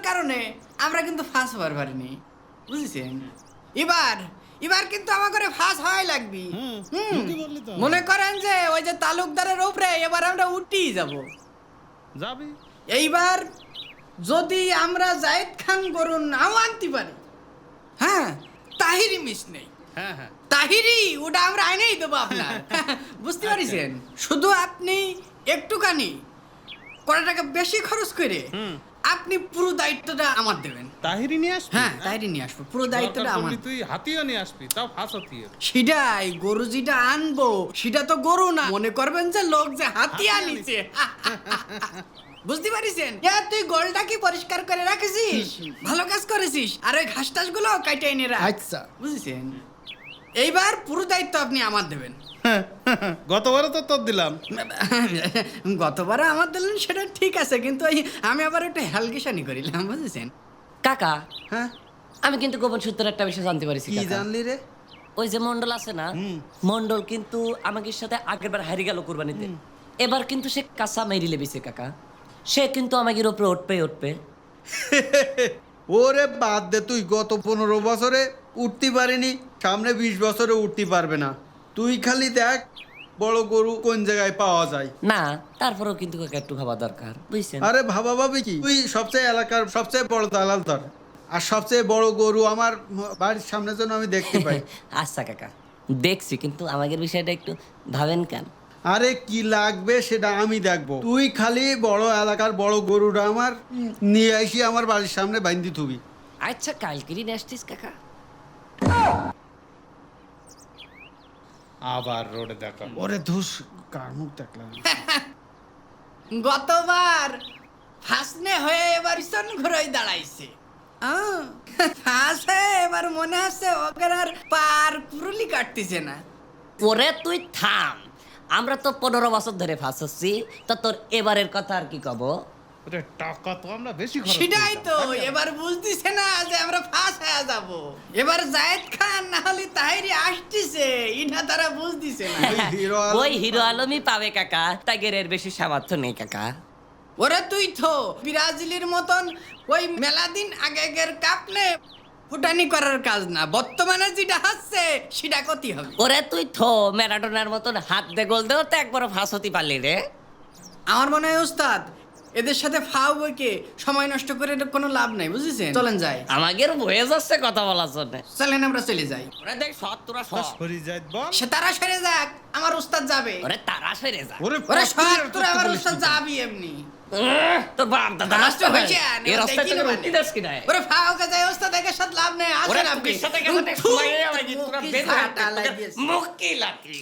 কারণে আমরা কিন্তু ফাঁস হওয়ার পারিনি। বুঝেছেন? এবার এবার কিন্তু আমার করে ফাঁস হওয়াই লাগবে। মনে করেন যে ওই যে তালুকদারের উপরে এবার আমরা উঠেই যাব। যাবি? এইবার যদি আমরা জায়েদ খান করুন নাও আনতে পারি হ্যাঁ তাহিরি মিস নেই। হ্যাঁ হ্যাঁ। তাহিরি ওটা আমরা আইনেই দেবো আপনার। বুঝতে পারিছেন? শুধু আপনি একটুখানি কটা টাকা বেশি খরচ করে। আপনি পুরো দায়িত্বটা আমার দেবেন। তাহিরি নিয়ে আসবি? হ্যাঁ তাহিরি নিয়ে আসব। পুরো দায়িত্বটা আমার। তুই হাতিও নিয়ে আসবি তাও ফাঁস হাতিয়ে সেটাই গরু যেটা আনব সেটা তো গরু না। মনে করবেন যে লোক যে হাতি আনিছে। বুঝতে পারিছেন? এ তুই গোলটা কি পরিষ্কার করে রাখিস ভালো কাজ করেছিস? আর ওই ঘাস টাসগুলো কাইটে এনে রাখ। আচ্ছা। বুঝেছেন? এইবার পুরো দায়িত্ব আপনি আমার দেবেন। গতবারও তো তোর দিলাম। গতবার আমার দিলেন সেটা ঠিক আছে কিন্তু আমি আবার একটু হেলকিসানি করিলাম বুঝেছেন? কাকা হ্যাঁ? আমি কিন্তু গোপন সূত্রের একটা বিষয় জানতে পারিছি কি জানলি রে? ওই যে মন্ডল আছে না মন্ডল কিন্তু আমাকে সাথে আগের বার হারিয়ে গেল কুরবানিতে। এবার কিন্তু সে কাঁচা মেরি লেবিছে কাকা। সে কিন্তু আমাদের উপরে উঠবে উঠবে। ওরে বাদ দে তুই গত পনেরো বছরে উঠতে পারিনি সামনে বিশ বছরে উঠতে পারবে না। তুই খালি দেখ বড় গরু কোন জায়গায় পাওয়া যায়। না তারপরেও কিন্তু কাকা একটু ভাবা দরকার বুঝছেন? আরে ভাবা ভাবি কি? তুই সবচেয়ে এলাকার সবচেয়ে বড় দালাল ধর। আর সবচেয়ে বড় গরু আমার বাড়ির সামনে যেন আমি দেখতে পাই। আচ্ছা কাকা দেখছি কিন্তু আমাদের বিষয়টা একটু ভাবেন কেন? আরে কি লাগবে সেটা আমি দেখব। তুই খালি বড় এলাকার বড় গরুটা আমার নিয়ে আসি আমার বাড়ির সামনে বাইন্দি থুবি। আচ্ছা কালকেরই নিয়ে আসতিস কাকা। আবার রোডে দেখা। ওরে ধুস কার মুখ দেখলাম গতবার ফাসনে হয়ে এবার ইসন ঘুরে দাঁড়াইছে। ফাঁসে এবার মনে আছে ওকে আর পার কুরুলি কাটতেছে না। ওরে তুই থাম আমরা তো পনেরো বছর ধরে ফাঁসছি তো তোর এবারের কথা আর কি কব? টাকা তো আমরা বেশি খরচ সেটাই তো না? এবার বুঝতেছে না যে আমরা ফাঁস হয়ে যাব। এবার জায়েদ খান না হলে তাহিরি আসতেছে এটা তারা বুঝতেছে না। ওই হিরো আলম- ওই হিরো আলমই পাবে কাকা। তাগের এর বেশি সামর্থ্য নেই কাকা। ওরে তুই তো ব্রাজিলের মতন ওই মেলা দিন আগের কাপনে ফুটানি করার কাজ না। বর্তমানে যেটা হচ্ছে সেটা ক্ষতি হবে। ওরে তুই থো ম্যারাডোনার মতন হাত দে গোল দেও তো একবারও ফাঁস হতে পারলি রে। আমার মনে হয় ওস্তাদ এদের সাথে ফাও বইকে সময় নষ্ট করে কোনো লাভ নাই বুঝেছেন? চলেন যাই। আমাদের বয়ে যাচ্ছে কথা বলার জন্য। চলেন আমরা চলে যাই। ওরে দেখ সৎ তোরা সৎ সরি যাইত বল সে তারা সরে যাক আমার ওস্তাদ যাবে। ওরে তারা সেরে যা ওরে ওরে মিনিট তোরা আমার না। যাবি এমনি। তোর বাপ দাদা নষ্ট হয়েছে এই দেখি রুটি মানে। দাস কি নাই ওরে ফাওকে যায় ওস্তাদ একে সাথে লাভ নেই আসেন আপনি। সাথে গেলে দেখ সময় লাগে তোরা মুখ কি বের ঝাঁটা লাগিয়েছে। মুখ কি লাগি